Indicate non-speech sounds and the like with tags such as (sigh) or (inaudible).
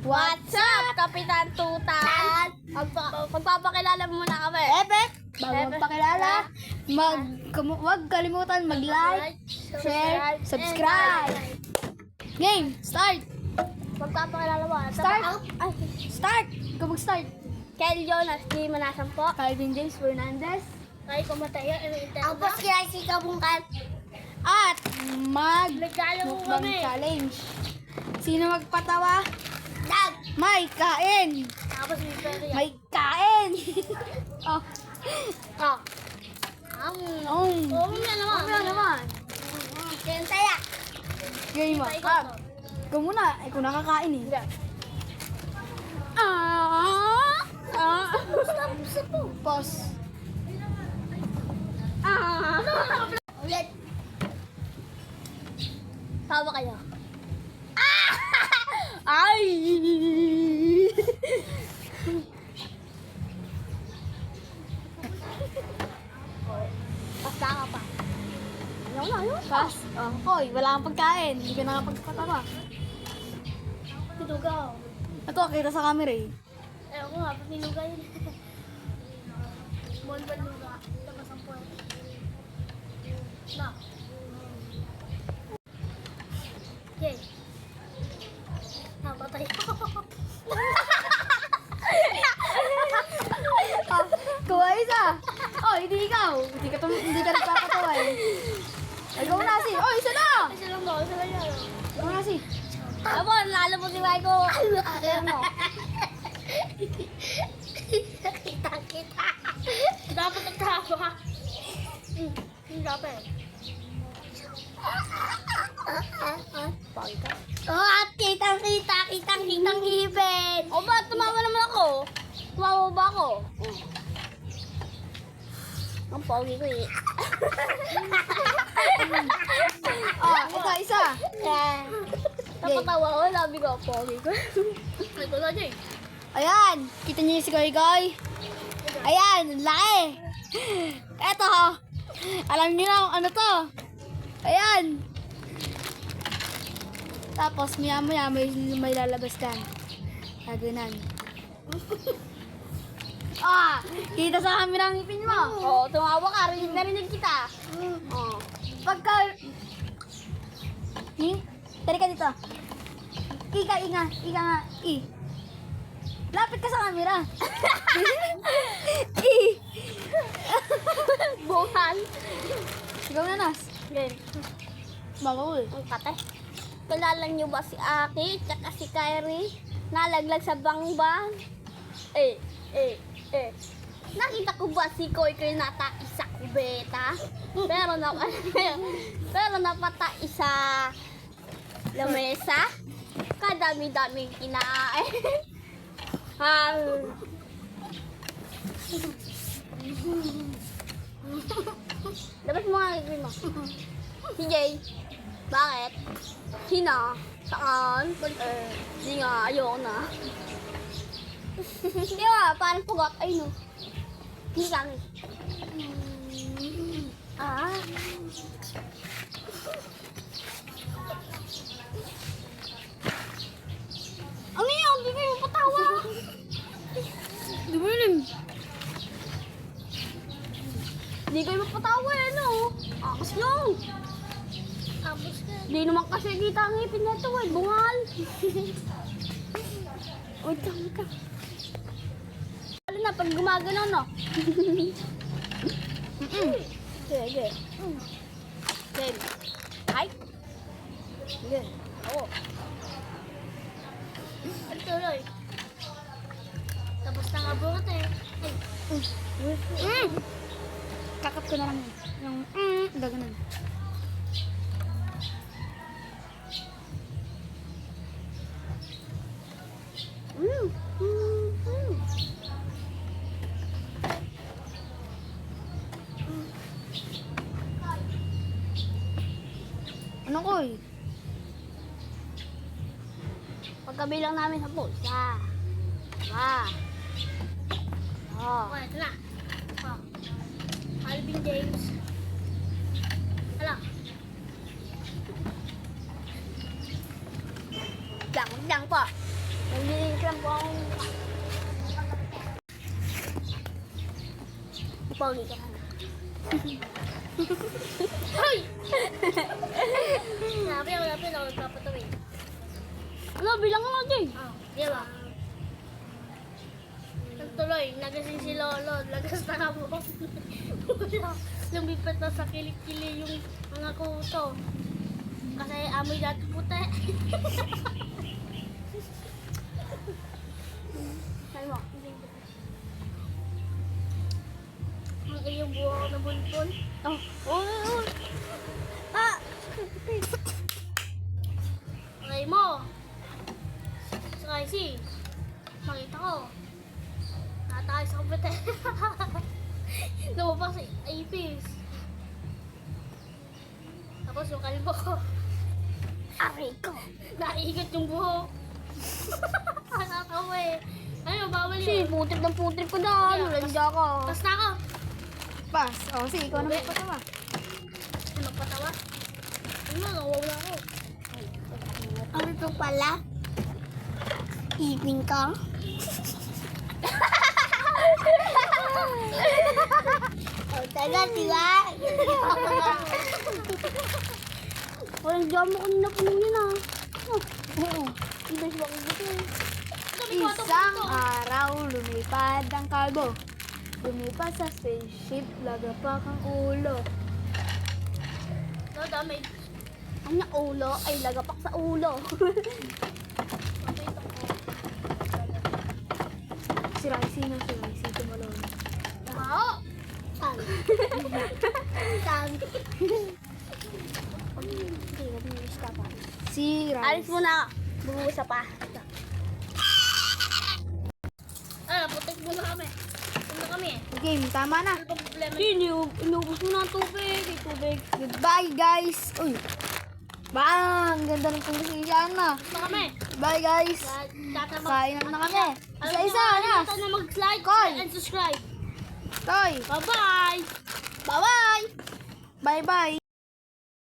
What's up, Kapitan Tutan? Magpa- Magpapakilala muna kami. Epek! Bago magpakilala, mag, kumu- huwag kalimutan mag-like, share, subscribe. Game, start! Magpapakilala mo. Start. Ay, Start! Ikaw mag-start. Kel Jonas, di manasan po. Calvin James Fernandez. Ay, kumatayo. Ang boss kaya si Kabungkan. At mag Nagkalo mukbang kami. challenge. Sino magpatawa? Dag! May kain! Tapos may pera yan. May kain! oh, Oh. Ang... oh. Oo, nga naman. Ano naman? Kaya Game mo. Ah, ikaw muna. Ikaw nakakain eh. Hindi. Ah! Ah! Stop, stop. Pause. Ah! Ulit. Tawa kayo. Ay! Basta ka pa. Ayaw na, ayaw. Pass. Oh, hoy, wala kang pagkain. Hindi ka nakapagpatawa. Tinugaw. Ito, kita sa camera eh. Eh, ako nga, niluga yun? (laughs) Ba luga? Tapos ang puwan. Na. Hindi ka, hindi ka nagpapatawa eh. Ikaw na si. Oh, isa na! Isa lang ba? Isa lang yan. Ikaw na si. Abo, lalo mo si Michael. Alam mo. kita, kita. Dapat nagtawa. Hindi dapat. Pagi ka. Oh, at kitang kita, kitang kitang ibig. O ba, tumawa naman ako. Tumawa ba ako? Ang pogi ko eh. (laughs) Oh, ito, isa. Yeah. Napatawa ko, labi ko, pogi ko. (laughs) Ito na, Jay. Ayan, kita niyo si Goy Goy. Ayan, laki. Oh. alam niyo na kung ano to. Ayan. Tapos, maya maya may, may lalabas ka. Gaganan. Ah, kita sa camera ang ipin mo. Oo, tumawa ka, rinig narinig kita. Oo. Pagka... Ni, tari ka dito. Ika, inga, ika nga, i. Lapit ka sa camera. (laughs) I. (laughs) Bungal. Ikaw na, Nas. Ganyan. Bawal. Ang kate. Kilala niyo ba si Aki, tsaka si Kyrie? Nalaglag sa bangbang? Eh, eh, eh. Nakita ko ba si Koy Koy nata isa kubeta? Pero na (laughs) pero napata isa lamesa. Kadami-daming kinain. (laughs) Ah. Dapat mo nga gagawin mo. Si Jay. Bakit? Sina? Saan? Eh, di nga, ayoko na. Di ba, parang pugot. Ay, no. Hindi kami. Ah. Ano yun? Hindi kayo patawa. Di mo yun. Hindi kayo mapatawa eh, no? Akas lang. Tapos ka. Hindi naman kasi kita ang ngipin na ito eh. Bungal. (laughs) Wait lang, wait lang. Na pag gumagalaw, no? Mm-mm. Sige, sige. Mm. Sige. Ay. Sige. Ako. Ang tuloy. Tapos na nga bungat eh. Ay. Mm. Kakat ko na lang yun. Yung, mm, gaganan. Mm. Mm. Mm. Ano ko eh? Pagkabilang namin sa pool. Isa. Dua. Oh. Okay, ito na. Oh. Alvin James. Hala. Lang, lang po. Naglilinis lang po akong... Pogi ka na. Hoy! Sabi ako, sabi ako, nagpapatuloy. Ano, bilang ka natin. Ah, di ba? Nagtuloy, nagasing si Lolo, lagas na ka (laughs) mo. Lumipat na sa kilikili yung mga kuto. Kasi amoy dati puti. (laughs) Iyong buha ko na bulpon. Oh, oh, oh. Ah! Okay mo. Sa si makita ko. Natay sa kompete. Lumabas sa ipis. Tapos yung kalbo ko. Aray ko. Naiigat yung buhok. (laughs) Nakakawa eh. Ano, bawal Si, yun. putrip ng putrip ko na. Lulanda ka. Tapos na ako. Pass. O, sige, ikaw na magpatawa. Nagpatawa. Ano, nawawala ako. Ano to pala? Ipin ka? (laughs) oh, taga, diba? Walang jamo ko na po yun ah. Oh, Oo. ibig ba ko ko, Isang araw, lumipad ang kalbo. Lumipad sa spaceship, lagapak ang ulo. No, damay. Ang ulo ay lagapak sa ulo. (laughs) Si Raisi na si Raisi tumalon. Wow! San? San? Hindi, nag-miss ka pa. Si Alis Raisi. mo na. Bubusa pa. Ah, putik muna kami. Kami eh. Game, tama na. Ano ba problema? Hindi, inubos mo na ang tubig. Tubig. Goodbye, guys. Uy. Bang! Ganda ng conversation na. Punta kami. Bye, guys. Kain na kami. Alam Isa-isa na. kalimutan na mag-like Call. and subscribe. Toy. Bye-bye! Bye-bye. Bye-bye.